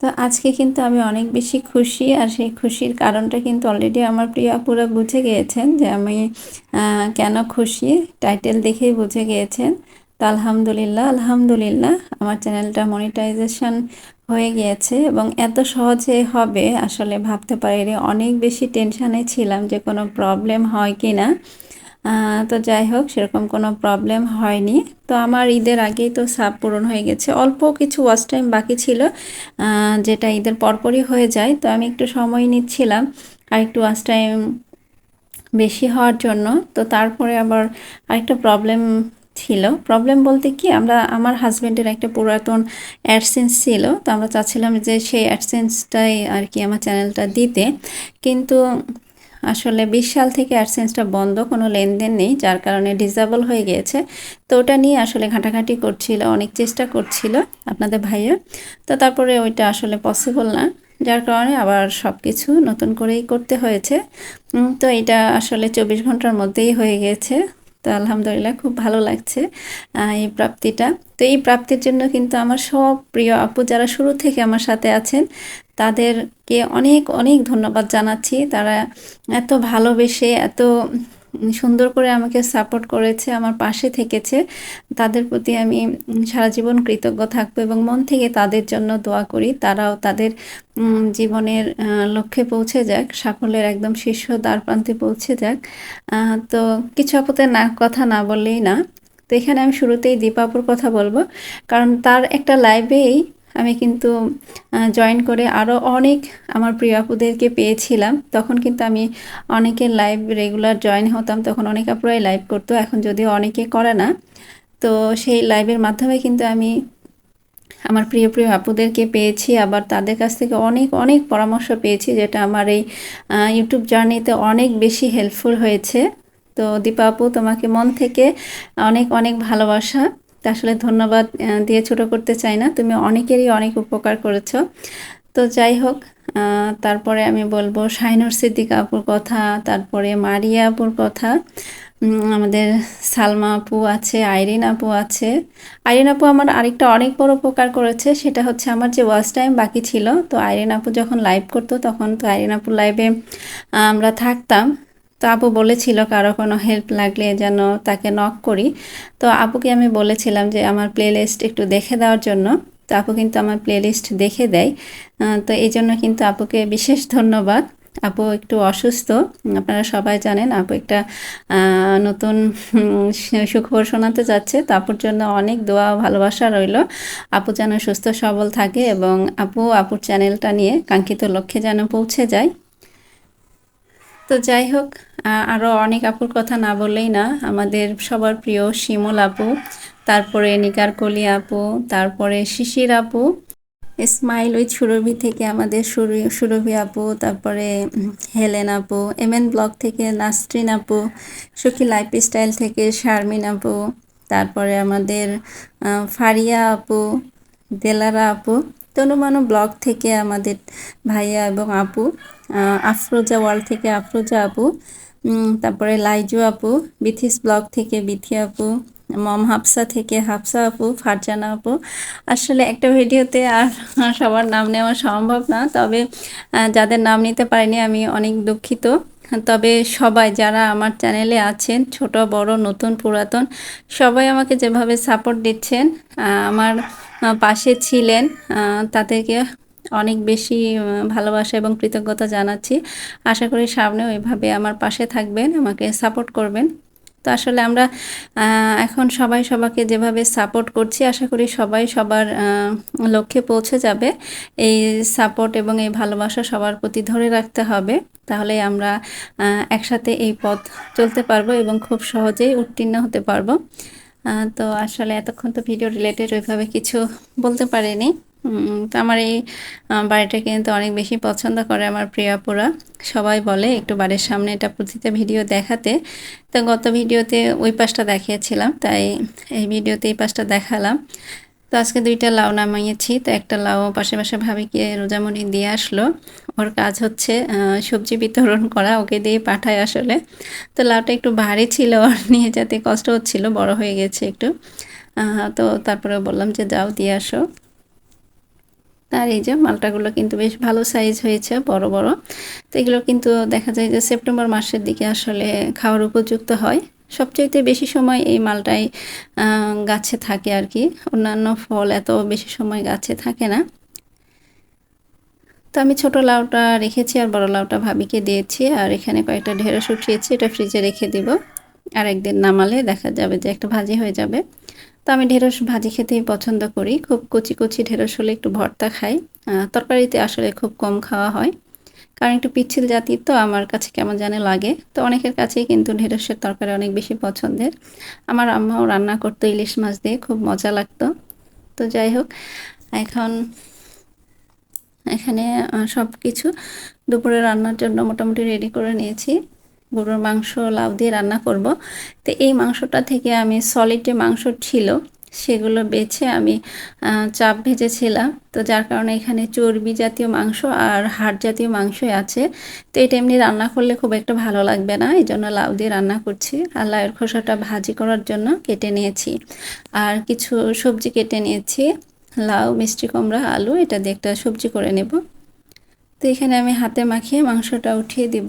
তো আজকে কিন্তু আমি অনেক বেশি খুশি আর সেই খুশির কারণটা কিন্তু অলরেডি আমার প্রিয় আপুরা বুঝে গিয়েছেন যে আমি কেন খুশি? টাইটেল দেখেই বুঝে গিয়েছেন। তো আলহামদুলিল্লাহ আলহামদুলিল্লাহ আমার চ্যানেলটা মনিটাইজেশন হয়ে গিয়েছে এবং এত সহজে হবে আসলে ভাবতে পারি অনেক বেশি টেনশানে ছিলাম যে কোনো প্রবলেম হয় কি না তো যাই হোক, সেরকম কোনো প্রবলেম হয়নি। তো আমার ঈদের আগেই তো সাপ পূরণ হয়ে গেছে। অল্প কিছু ওয়াচ টাইম বাকি ছিল যেটা ঈদের পরপরই হয়ে যায়। তো আমি একটু সময় নিচ্ছিলাম আর একটু ওয়াচ টাইম বেশি হওয়ার জন্য। তো তারপরে আবার আরেকটা প্রবলেম ছিল। প্রবলেম বলতে কি, আমরা, আমার হাজব্যান্ডের একটা পুরাতন অ্যাডসেন্স ছিল। তো আমরা চাচ্ছিলাম যে সেই অ্যাডসেন্সটাই আর কি আমার চ্যানেলটা দিতে। কিন্তু আসলে বিশ সাল থেকে অ্যাডসেন্সটা বন্ধ, কোনো লেনদেন নেই, যার কারণে ডিসেবল হয়ে গিয়েছে। তো ওটা নিয়ে আসলে ঘাঁটাঘাঁটি করছিল, অনেক চেষ্টা করছিল আপনাদের ভাইয়া তো তারপরে ওইটা আসলে পসিবল না, যার কারণে আবার সব কিছু নতুন করেই করতে হয়েছে। তো এটা আসলে চব্বিশ ঘণ্টার মধ্যেই হয়ে গেছে। তো আলহামদুলিল্লাহ খুব ভালো লাগছে এই প্রাপ্তিটা। তো এই প্রাপ্তির জন্য কিন্তু আমার সব প্রিয় আপু যারা শুরু থেকে আমার সাথে আছেন তাদেরকে অনেক অনেক ধন্যবাদ জানাচ্ছি। তারা এত ভালোবেসে, এত সুন্দর করে আমাকে সাপোর্ট করেছে, আমার পাশে থেকেছে। তাদের প্রতি আমি সারা জীবন কৃতজ্ঞ থাকব এবং মন থেকে তাদের জন্য দোয়া করি। তারাও তাদের জীবনের লক্ষ্যে পৌঁছে যাক, সাফল্যের একদম শীর্ষ দ্বার প্রান্তে পৌঁছে যাক। তো কিছু আপতে না, কথা না বললেই না। তো এখানে আমি শুরুতেই দীপাপুর কথা বলব। কারণ তার একটা লাইভেই আমি কিন্তু জয়েন করে আরও অনেক আমার প্রিয় আপুদেরকে পেয়েছিলাম। তখন কিন্তু আমি অনেকের লাইভ রেগুলার জয়েন হতাম, তখন অনেক আপুরাই লাইভ করতো, এখন যদিও অনেকে করে না। তো সেই লাইভের মাধ্যমে কিন্তু আমি আমার প্রিয় প্রিয় আপুদেরকে পেয়েছি, আবার তাদের কাছ থেকে অনেক অনেক পরামর্শ পেয়েছি, যেটা আমার এই ইউটিউব জার্নিতে অনেক বেশি হেল্পফুল হয়েছে। তো দীপা আপু, তোমাকে মন থেকে অনেক অনেক ভালোবাসা। আসলে ধন্যবাদ দিয়ে ছোট করতে চাই না। তুমি অনেকেরই অনেক উপকার করেছ। তো যাই হোক তারপরে আমি বলব শাহিনুর সিদ্দিক আপুর কথা, তারপরে মারিয়া আপুর কথা। আমাদের সালমা আপু আছে, আইরিন আপু আছে। আইরিন আপু আমার আরেকটা অনেক বড় উপকার করেছে, সেটা হচ্ছে আমার যে ওয়াচ টাইম বাকি ছিল, তো আইরিন আপু যখন লাইভ করতো, তখন তো আইরিন আপুর লাইভে আমরা থাকতাম। তো আপু বলেছিল কারও কোনো হেল্প লাগলে যেন তাকে নক করি। তো আপুকে আমি বলেছিলাম যে আমার প্লেলিস্ট একটু দেখে দেওয়ার জন্য। তো আপু কিন্তু আমার প্লেলিস্ট দেখে দেয়। তো এই জন্য কিন্তু আপুকে বিশেষ ধন্যবাদ। আপু একটু অসুস্থ, আপনারা সবাই জানেন আপু একটা নতুন সুখবর শোনাতে যাচ্ছে। তো আপুর জন্য অনেক দোয়া ভালোবাসা রইল। আপু যেন সুস্থ সবল থাকে এবং আপু আপুর চ্যানেলটা নিয়ে কাঙ্ক্ষিত লক্ষ্যে যেন পৌঁছে যায়। তো যাই হোক আরও অনেক আপুর কথা না বললেই না। আমাদের সবার প্রিয় শিমুল আপু, তারপরে নিকার কলি আপু, তারপরে শিশির আপু, স্মাইল ওই সুরভি থেকে আমাদের সুরভি আপু, তারপরে হেলেন আপু এম এন ব্লগ থেকে নাসরিন আপু, সুখী লাইফ স্টাইল থেকে শারমিন আপু, তারপরে আমাদের ফারিয়া আপু, দেলারা আপু, তনুমানু ব্লগ থেকে আমাদের ভাইয়া এবং আপু। আফরোজা ওয়ার্ল্ড থেকে আফরোজা আপু তারপরে লাইজু আপু বিথিস ব্লগ থেকে বিথি আপু মম হাফসা থেকে হাফসা আপু ফারজানা আপু আসলে একটা ভিডিওতে আর সবার নাম নেওয়া সম্ভব না, তবে যাদের নাম নিতে পারিনি আমি অনেক দুঃখিত। তবে সবাই যারা আমার চ্যানেলে আছেন, ছোট, বড়, নতুন, পুরাতন, সবাই আমাকে যেভাবে সাপোর্ট দিচ্ছেন আমার পাশে ছিলেন তাদেরকে অনেক বেশি ভালোবাসা এবং কৃতজ্ঞতা জানাচ্ছি। আশা করি সামনেও এভাবে আমার পাশে থাকবেন, আমাকে সাপোর্ট করবেন। তো আসলে আমরা এখন সবাই সবাকে যেভাবে সাপোর্ট করছি, আশা করি সবাই সবার লক্ষ্যে পৌঁছে যাবে। এই সাপোর্ট এবং এই ভালোবাসা সবার প্রতি ধরে রাখতে হবে। তাহলে আমরা একসাথে এই পথ চলতে পারব এবং খুব সহজেই উত্তীর্ণ হতে পারব। তো আসলে এতক্ষণ তো ভিডিও রিলেটেড ওইভাবে কিছু বলতে পারিনি। তো আমার এই বাড়িটা কিন্তু অনেক বেশি পছন্দ করে আমার প্রিয়াপুরা। সবাই বলে একটু বাড়ির সামনে এটা প্রতিটা ভিডিও দেখাতে। তো গত ভিডিওতে ওই পাশটা দেখিয়েছিলাম, তাই এই ভিডিওতে এই পাশটা দেখালাম। তো আজকে দুইটা লাউ নামাইয়েছি তো একটা লাউ পাশে পাশে ভাবিকে রোজামণি দিয়ে আসলো। ওর কাজ হচ্ছে সবজি বিতরণ করা, ওকে দিয়ে পাঠায় আসলে। তো লাউটা একটু ভারী ছিল ওর নিয়ে যেতে কষ্ট হচ্ছিল, বড় হয়ে গেছে একটু। তো তারপরে বললাম যে যাও দিয়ে আসো। আর এই যে মালটাগুলো কিন্তু বেশ ভালো সাইজ হয়েছে, বড় বড়। তো এগুলো কিন্তু দেখা যায় যে সেপ্টেম্বর মাসের দিকে আসলে খাওয়ার উপযুক্ত হয়। সবচাইতে বেশি সময় এই মালটাই গাছে থাকে আর কি। অন্যান্য ফল এত বেশি সময় গাছে থাকে না। তো আমি ছোট লাউটা রেখেছি আর বড় লাউটা ভাবিকে দিয়েছি আর এখানে কয়েকটা ঢেঁড়স উঠিয়েছি, এটা ফ্রিজে রেখে দিব। আর একদিন নামালে দেখা যাবে যে একটা ভাজি হয়ে যাবে। তো আমি ঢেঁড়স ভাজি খেতেই পছন্দ করি। খুব কচি কচি ঢেঁড়স হলে একটু ভর্তা খাই। তরকারিতে আসলে খুব কম খাওয়া হয়। কারণ একটু পিচ্ছিল জাতির তো আমার কাছে কেমন জানে লাগে। তো অনেকের কাছেই কিন্তু ঢেঁড়সের তরকারি অনেক বেশি পছন্দের। আমার আম্মাও রান্না করতো ইলিশ মাছ দিয়ে, খুব মজা লাগতো। তো যাই হোক, এখন, এখানে সব কিছু দুপুরে রান্নার জন্য মোটামুটি রেডি করে নিয়েছি। গরুর মাংস, লাউ দিয়ে রান্না করব। তো এই মাংসটা থেকে আমি সলিড যে মাংস ছিল, সেগুলো বেছে আমি চাপ ভেজেছিলাম। তো যার কারণে এখানে চর্বি জাতীয় মাংস আর হাড় জাতীয় মাংসই আছে। তো এটা এমনি রান্না করলে খুব একটা ভালো লাগবে না এই জন্য লাউ দিয়ে রান্না করছি। আর লাউয়ের খোসাটা ভাজি করার জন্য কেটে নিয়েছি। আর কিছু সবজি কেটে নিয়েছি। লাউ, মিষ্টি কুমড়া, আলু, এটা দিয়ে একটা সবজি করে নেব। তো এখানে আমি হাতে মাখিয়ে মাংসটা উঠিয়ে দিব।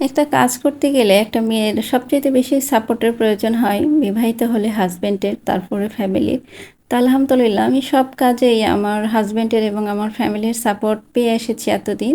একটা কাজ করতে গেলে একটা মেয়ের সবচেয়ে বেশি সাপোর্টের প্রয়োজন হয় বিবাহিত হলে হাজব্যান্ডের তারপরে ফ্যামিলির তা আলহামদুলিল্লাহ, আমি সব কাজেই আমার হাজব্যান্ডের এবং আমার ফ্যামিলির সাপোর্ট পেয়ে এসেছি এতদিন।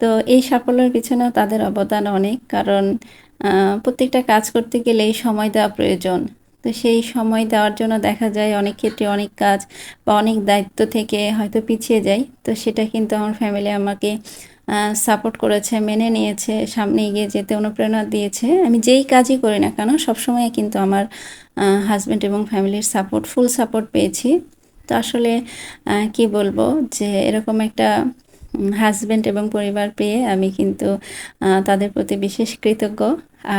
তো এই সাফল্যের পিছনেও তাদের অবদান অনেক, কারণ প্রত্যেকটা কাজ করতে গেলেই সময় দেওয়া প্রয়োজন। তো সেই সময় দেওয়ার জন্য দেখা যায় অনেক ক্ষেত্রে অনেক কাজ বা অনেক দায়িত্ব থেকে হয়তো পিছিয়ে যাই। তো সেটা কিন্তু আমার ফ্যামিলি আমাকে সাপোর্ট করেছে, মেনে নিয়েছে, সামনে এগিয়ে যেতে অনুপ্রেরণা দিয়েছে। আমি যেই কাজই করি না কেন, সবসময় কিন্তু আমার হাজব্যান্ড এবং ফ্যামিলির সাপোর্ট ফুল সাপোর্ট পেয়েছি। তো আসলে কি বলব যে এরকম একটা হাজব্যান্ড এবং পরিবার পেয়ে আমি কিন্তু তাদের প্রতি বিশেষ কৃতজ্ঞ।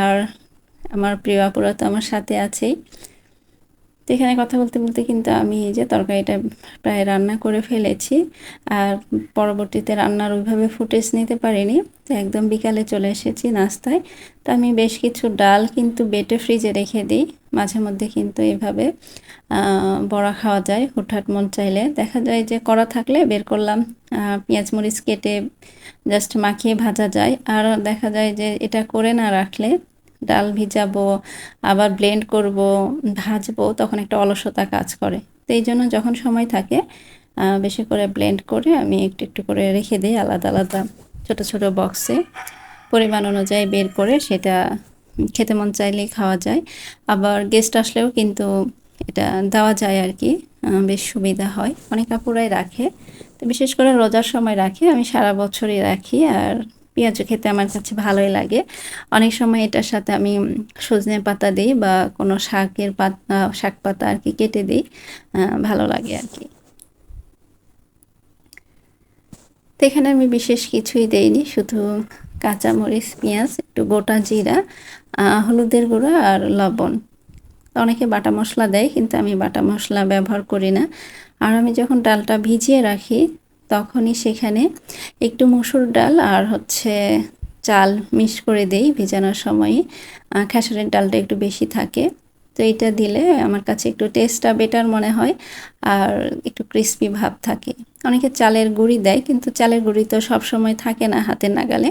আর আমার প্রিয় আপুরা তো আমার সাথে আছেই। তো এখানে কথা বলতে বলতে কিন্তু আমি এই যে তরকারিটা প্রায় রান্না করে ফেলেছি। আর পরবর্তীতে রান্নার ওইভাবে ফুটেজ নিতে পারিনি। তো একদম বিকালে চলে এসেছি নাস্তায়। তো আমি বেশ কিছু ডাল কিন্তু বেটে ফ্রিজে রেখে দিই। মাঝে মধ্যে কিন্তু এভাবে বড়া খাওয়া যায়। হুটহাট মন চাইলে দেখা যায় যে করা থাকলে বের করলাম। পেঁয়াজ মরিচ কেটে জাস্ট মাখিয়ে ভাজা যায়। আর দেখা যায় যে এটা করে না রাখলে ডাল ভিজাবো, আবার ব্লেন্ড করব, ভাজবো, তখন একটা অলসতা কাজ করে। তো এই জন্য যখন সময় থাকে বেশি করে ব্লেন্ড করে আমি একটু একটু করে রেখে দিই আলাদা আলাদা ছোট ছোট বক্সে পরিমাণ অনুযায়ী বের করে সেটা খেতে মন চাইলেই খাওয়া যায়। আবার গেস্ট আসলেও কিন্তু এটা দেওয়া যায় আর কি বেশ সুবিধা হয়। অনেক কাপড়াই রাখে। তো বিশেষ করে রোজার সময় রাখি, আমি সারা বছরই রাখি। আর পেঁয়াজু খেতে আমার কাছে ভালোই লাগে। অনেক সময় এটার সাথে আমি সজনে পাতা দিই বা কোনো শাকের পাতা শাক পাতা আর কি কেটে দিই ভালো লাগে আর কি। তো এখানে আমি বিশেষ কিছুই দেইনি, শুধু কাঁচামরিচ, পেঁয়াজ, একটু গোটা জিরা হলুদের গুঁড়ো আর লবণ। অনেকে বাটা মশলা দেয়, কিন্তু আমি বাটা মশলা ব্যবহার করি না। আর আমি যখন ডালটা ভিজিয়ে রাখি তখনই সেখানে একটু মসুর ডাল আর হচ্ছে চাল মিক্স করে দেই ভেজানোর সময়। খেসারের ডালটা একটু বেশি থাকে। তো এটা দিলে আমার কাছে একটু টেস্টটা বেটার মনে হয় আর একটু ক্রিস্পি ভাব থাকে। অনেকে চালের গুঁড়ি দেয় কিন্তু চালের গুঁড়ি তো সবসময় থাকে না হাতের নাগালে।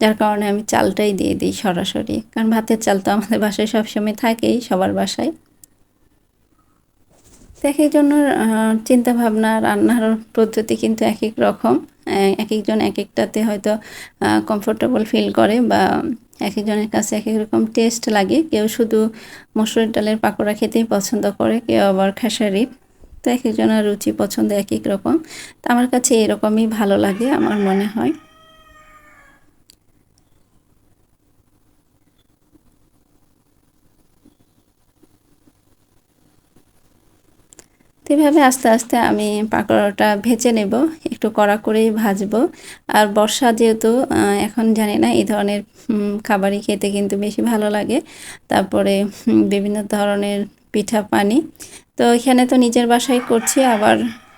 যার কারণে আমি চালটাই দিয়ে দিই সরাসরি। কারণ ভাতের চাল তো আমাদের বাসায় সবসময় থাকেই, সবার বাসায়। তো এক একজনের চিন্তা ভাবনা রান্নার পদ্ধতি কিন্তু এক এক রকম। এক একজন এক একটাতে হয়তো কমফোর্টেবল ফিল করে বা এক একজনের কাছে এক এক রকম টেস্ট লাগে। কেউ শুধু মসুর ডালের পাকোড়া খেতেই পছন্দ করে, কেউ আবার খেসারি। তো এক একজনের রুচি, পছন্দ এক এক রকম। তো আমার কাছে এরকমই ভালো লাগে, আমার মনে হয়। তো এভাবে আস্তে আস্তে আমি পাকোড়াটা ভেজে নেব, একটু কড়া করেই ভাজবো। আর বর্ষা যেহেতু এখন জানি না, এই ধরনের খাবারই খেতে কিন্তু বেশি ভালো লাগে। তারপরে বিভিন্ন ধরনের পিঠা পানি। তো এখানে তো নিজের বাসায় করছি, আবার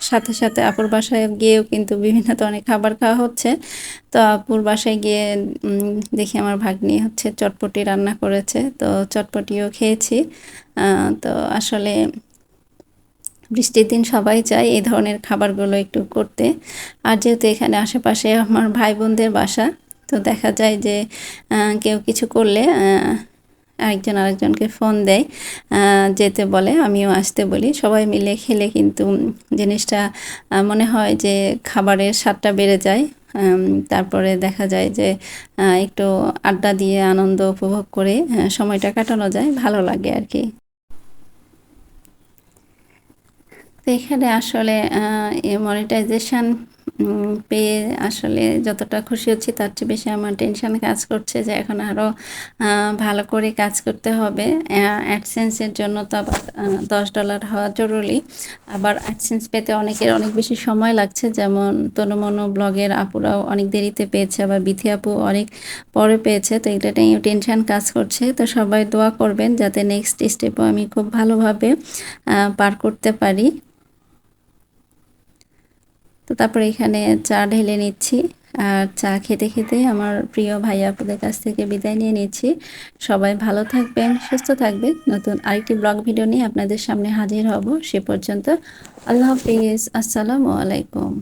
সাথে সাথে আপুর বাসায় গিয়েও কিন্তু বিভিন্ন ধরনের খাবার খাওয়া হচ্ছে। তো আপুর বাসায় গিয়ে দেখি আমার ভাগ্নি হচ্ছে চটপটি রান্না করেছে, তো চটপটিও খেয়েছি। তো আসলে বৃষ্টির দিন সবাই চায় এই ধরনের খাবারগুলো একটু করতে। আর যেহেতু এখানে আশেপাশে আমার ভাই বোনদের বাসা, তো দেখা যায় যে কেউ কিছু করলে আরেকজন আরেকজনকে ফোন দেয় যেতে বলে, আমিও আসতে বলি। সবাই মিলে খেলে কিন্তু জিনিসটা মনে হয় যে খাবারের স্বাদটা বেড়ে যায়। তারপরে দেখা যায় যে একটু আড্ডা দিয়ে আনন্দ উপভোগ করে সময়টা কাটানো যায়, ভালো লাগে আর কি। তো এখানে আসলে মনিটাইজেশন পেয়ে আসলে যতটা খুশি হচ্ছি তার চেয়ে বেশি আমার টেনশন কাজ করছে যে এখন আরও ভালো করে কাজ করতে হবে। অ্যাডসেন্সের জন্য তো আবার দশ ডলার হওয়া জরুরি। আবার অ্যাডসেন্স পেতে অনেকের অনেক বেশি সময় লাগছে। যেমন তনুমনু ব্লগের আপুরাও অনেক দেরিতে পেয়েছে, আবার বিথি আপু অনেক পরে পেয়েছে। তো এটা নিয়ে টেনশন কাজ করছে। তো সবাই দোয়া করবেন যাতে নেক্সট স্টেপও আমি খুব ভালোভাবে পার করতে পারি। তো তারপরে এখানে চা ঢেলে নিচ্ছি আর চা খেতে খেতে আমার প্রিয় ভাই আপুদের কাছ থেকে বিদায় নিয়ে নিচ্ছি। সবাই ভালো থাকবেন, সুস্থ থাকবেন। নতুন আরেকটি ব্লগ ভিডিও নিয়ে আপনাদের সামনে হাজির হব। সে পর্যন্ত আল্লাহ হাফিজ। আসসালামু আলাইকুম।